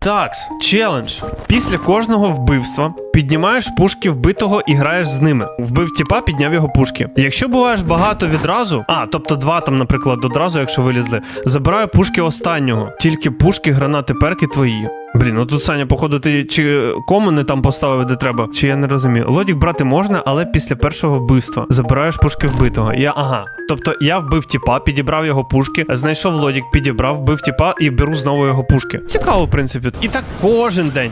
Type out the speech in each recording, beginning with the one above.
Такс, челендж. Після кожного вбивства піднімаєш пушки вбитого і граєш з ними. Вбив тіпа, підняв його пушки. Якщо буваєш багато відразу, а тобто два там, наприклад, одразу, якщо вилізли, забираю пушки останнього. Тільки пушки, гранати, перки твої. Блін, ну тут Саня, походу, ти чи кому не там поставив, де треба, чи я не розумію. Лодік брати можна, але після першого вбивства забираєш пушки вбитого. Я ага. Тобто я вбив тіпа, підібрав його пушки, знайшов лодік, підібрав, вбив тіпа і беру знову його пушки. Цікаво, в принципі. І так кожен день.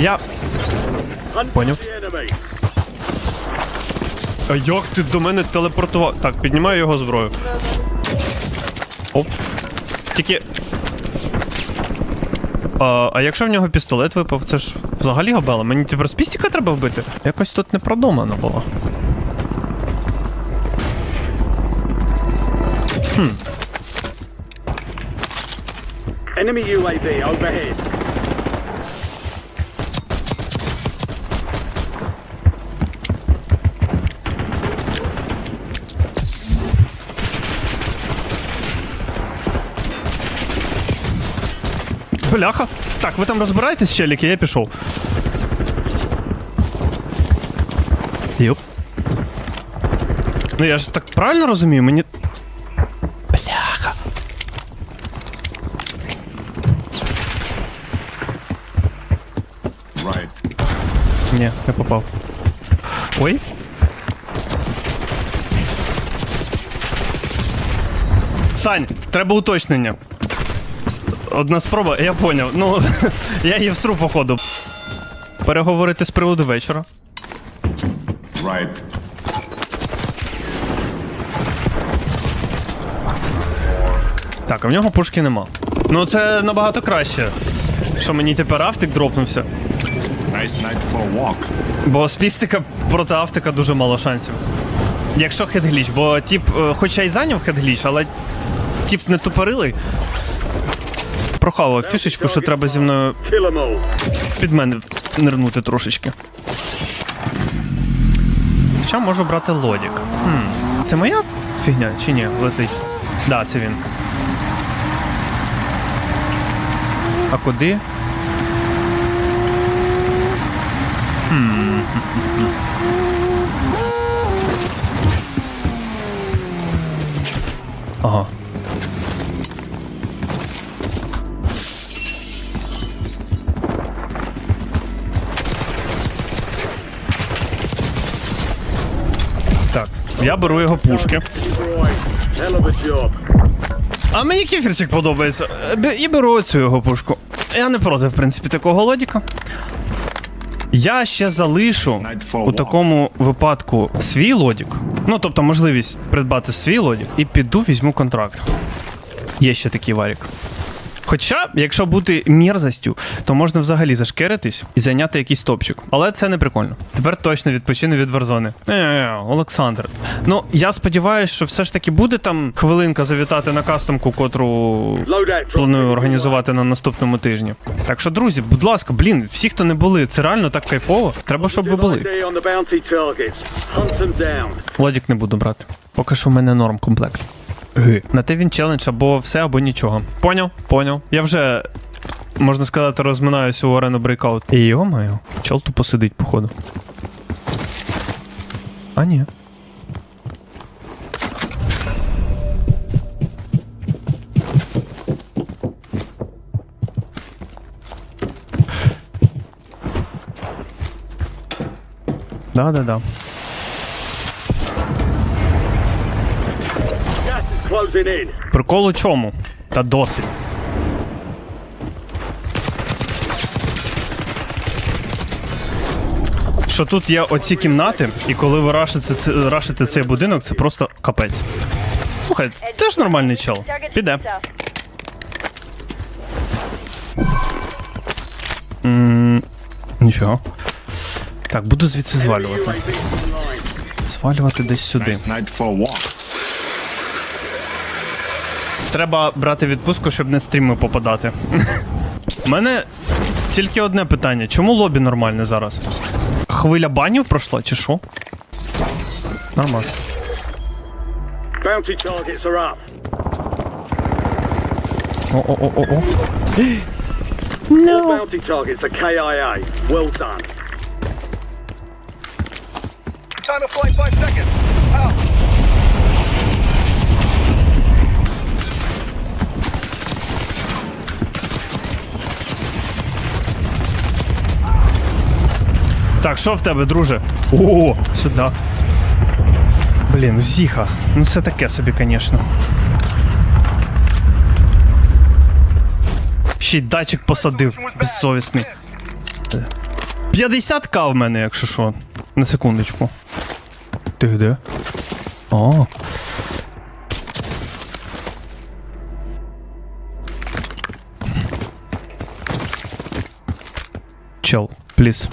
Я. Поняв. А як ти до мене телепортував? Так, піднімаю його зброю. Оп. Тільки. А, а якщо в нього пістолет випав, це ж взагалі габела. Мені тепер з пістіка треба вбити? Якось тут не продумано було. Enemy UAV overhead. Бляха. Так, ви там розбираєтесь, челіки, я пішов. Йоп. Ну я ж так правильно розумію, мені. Бляха. Right. Ні, не попав. Ой. Сань, треба уточнення. Одна спроба, я поняв. Ну, я її всру, походу. Переговорити з приводу вечора. Right. Так, а в нього пушки нема. Ну це набагато краще. Що мені тепер автик дропнувся. Nice night for walk. Бо з пістика проти автика дуже мало шансів. Якщо хедгліч, бо тип, е, хоча й зайняв хедгліч, але тип не тупорилий. Прохавав фішечку, що треба зі мною під мене нирнути трошечки. Хоча можу брати лодік. Хм. Це моя фігня чи ні? Летить. Да, це він. А куди? Хм. Ага. Я беру його пушки. А мені кефірчик подобається. І беру цю його пушку. Я не проти, в принципі, такого лодіка. Я ще залишу у такому випадку свій лодік. Ну, тобто, можливість придбати свій лодік, і піду візьму контракт. Є ще такий варік. Хоча, якщо бути мерзостю, то можна взагалі зашкеритись і зайняти якийсь топчик. Але це не прикольно. Тепер точно відпочину від Варзони. Е, Олександр. Ну, я сподіваюся, що все ж таки буде там хвилинка завітати на кастомку, котру планую організувати на наступному тижні. Так що, друзі, будь ласка, блін, всі, хто не були, це реально так кайфово. Треба, щоб ви були. Лодік не буду брати. Поки що в мене норм комплект. На те він челендж або все, або нічого. Поняв? Поняв. Я вже, можна сказати, розминаюся у арену брейкаут. І його маю. Чел тупо сидить, походу. А ні. Да-да-да. Gas is Прикол у чому? Та досить. Що тут є оці кімнати, і коли ви рашите, рашите цей будинок, це просто капець. Слухай, це теж нормальний чел. Піде. Ніфіга. Так, буду звідси звалювати. Звалювати десь сюди. Nice night for a walk. Треба брати відпустку, щоб не стріми попадати. У мене тільки одне питання: чому лобі нормальне зараз? Хвиля банів пройшла, чи що? Нормас. О-о-о-о-о. All bounty targets are KIA. Well done. Time of flight five seconds. Out. Так, що в тебе, друже? О, сюди. Блін, зіха. Ну це таке собі, звісно. Ще й датчик посадив, безсовісний. 50к в мене, якщо що. На секундочку. Ти де? О. Чел, пліз.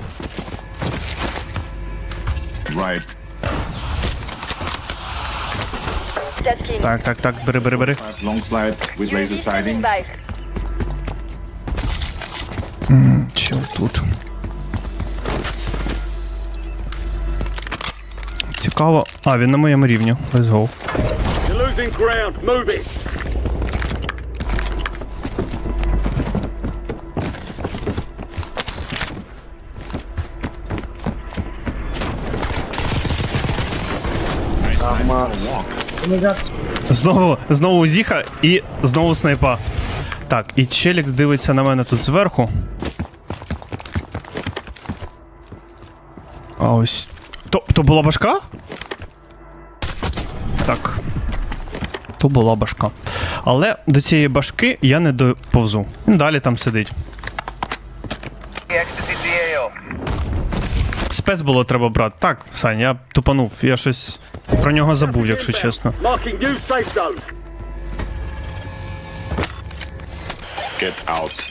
Right. Jet Так, так, так, бери, бери, бери. Five long slide with laser sighting. Bye. Чел тут. Цікаво. А, він на моєму рівні. Let's go. You're losing ground. Move it. Знову, знову зіха і знову снайпа. Так, і челік дивиться на мене тут зверху. А ось. То, то була башка? Так. То була башка. Але до цієї башки я не доповзу. Далі там сидить. Спец було треба брати. Так, Сань, я тупанув. Я щось про нього забув, якщо чесно. Get out.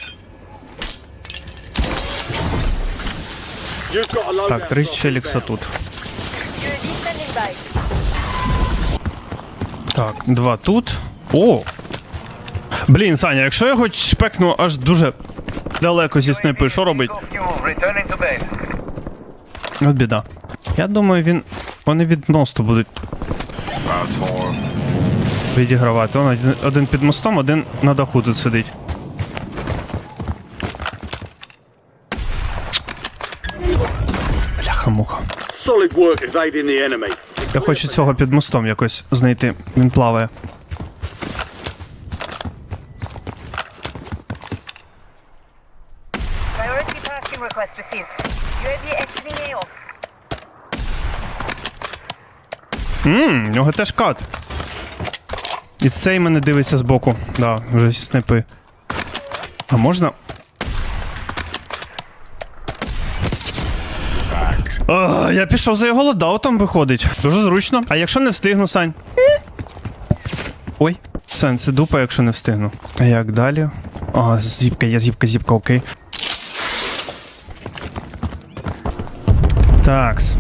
Так, три челікса тут. Так, два тут. О! Блін, Саня, якщо я його шпекну аж дуже далеко зі снайпи, що робить? Go fuel. Returning to base. От біда. Я думаю, він. Вони від мосту будуть відігравати. Он один, один під мостом, один на даху тут сидить. Бляха-муха. Я хочу цього під мостом якось знайти. Він плаває. Ммм, в нього теж кат. І цей мене дивиться збоку. Да, вже зі снайпи. А можна. А, я пішов за його лодаутом виходить. Дуже зручно. А якщо не встигну, Сань? Ой, Сань, це дупа, якщо не встигну. А як далі? А, зіпка, є зіпка, зіпка, окей. Такс.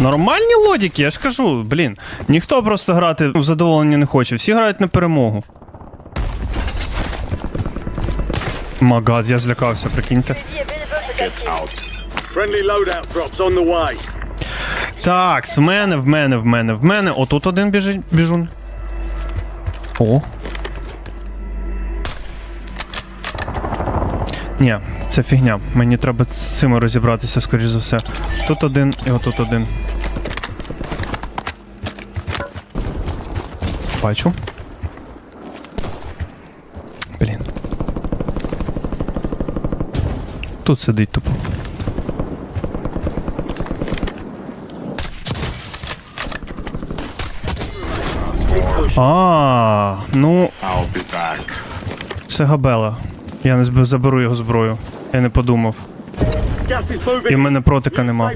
Нормальні лодіки, я ж кажу, блін. Ніхто просто грати в задоволення не хоче, всі грають на перемогу. Магад, я злякався, прикиньте. Так, в мене, в мене, в мене, в мене. Отут один біжить, біжун. О. Ні, це фігня. Мені треба з цими розібратися, скоріш за все. Тут один і отут один. Бачу. Блін. Тут сидить тупо. А, ну, це габела. Я не заберу його зброю. Я не подумав. І в мене протика нема.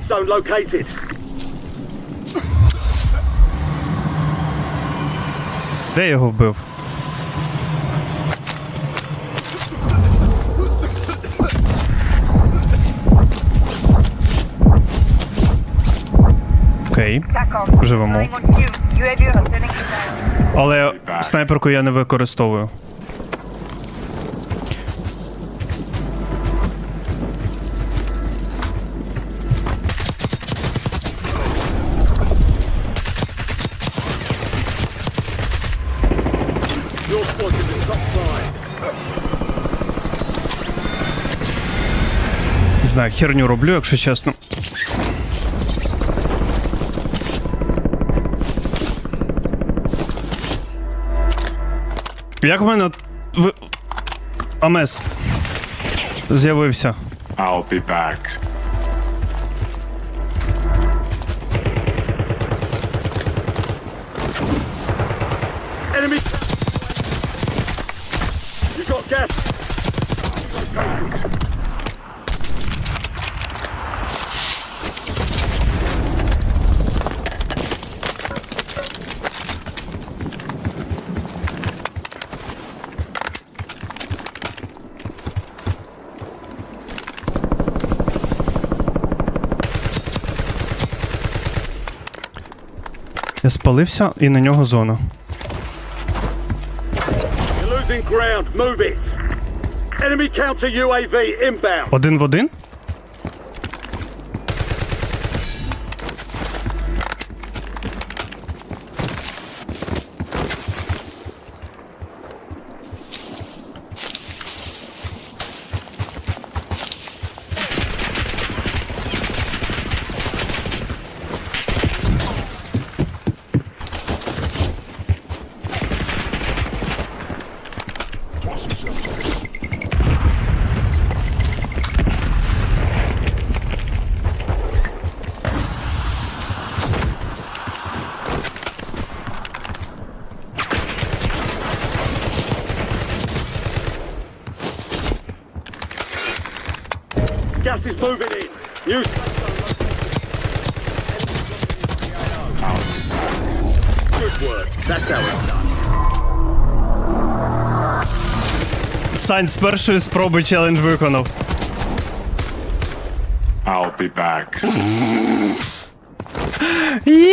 Де його вбив? Окей. Живемо. Але снайперку я не використовую. Знаю, херню роблю, якщо чесно. Як в мене ви... Амес з'явився. I'll be back. Enemy. You got gas. Я спалився і на нього зона. Один в один? Gas is moving in. New. Good work. That's how it's done. Сань з першої спроби челендж виконав. I'll be back.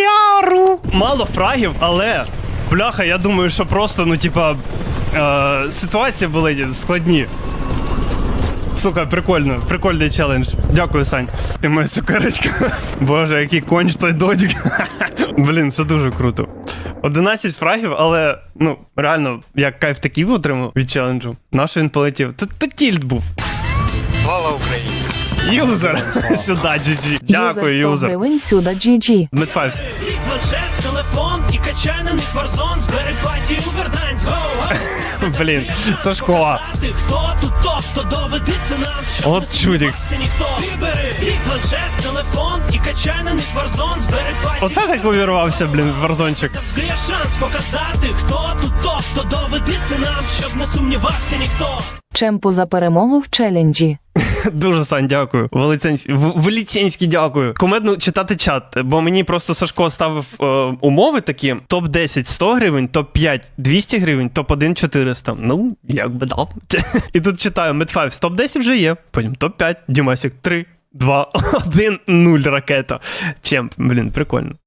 Яру! Мало фрагів, але. Бляха, я думаю, що просто, ну, типа. Е, ситуації були складні. Слухай, прикольно, прикольний челендж. Дякую, Сань. Ти моя цукерочка. Боже, який конч той додік. Блін, це дуже круто. 11 фрагів, але ну реально, як кайф такий отримав від челенджу. Наш він полетів. Це, це тільт був. Слава Україні! Юзер. Сюди, GG. Дякую, Юзер 100 юзер. гривень сюди GG. Медфайвс. Телефон і качай на них Warzone, збери паті у Верданськ, гоу! Блін, це школа. Хто тут топ, то доведеться нам, що От не чудик. ніхто. Ти бери свій планшет, телефон і качай на них Warzone, збери паті Оце так увірвався, блін, варзончик. Завжди є шанс показати, хто тут топ, то доведеться нам, щоб не сумнівався ніхто. Чемпу за перемогу в челенджі. Дуже Сань, дякую. Велиценський, в- дякую. Кумедно читати чат, бо мені просто Сашко ставив е, умови такі: топ 10 100 гривень, топ 5 200 гривень, топ 1 400. Ну, як би дав. І тут читаю, Медфайв, топ 10 вже є. Потім топ 5, Дімасік 3, 2, 1, 0 ракета. Чемп, блін, прикольно.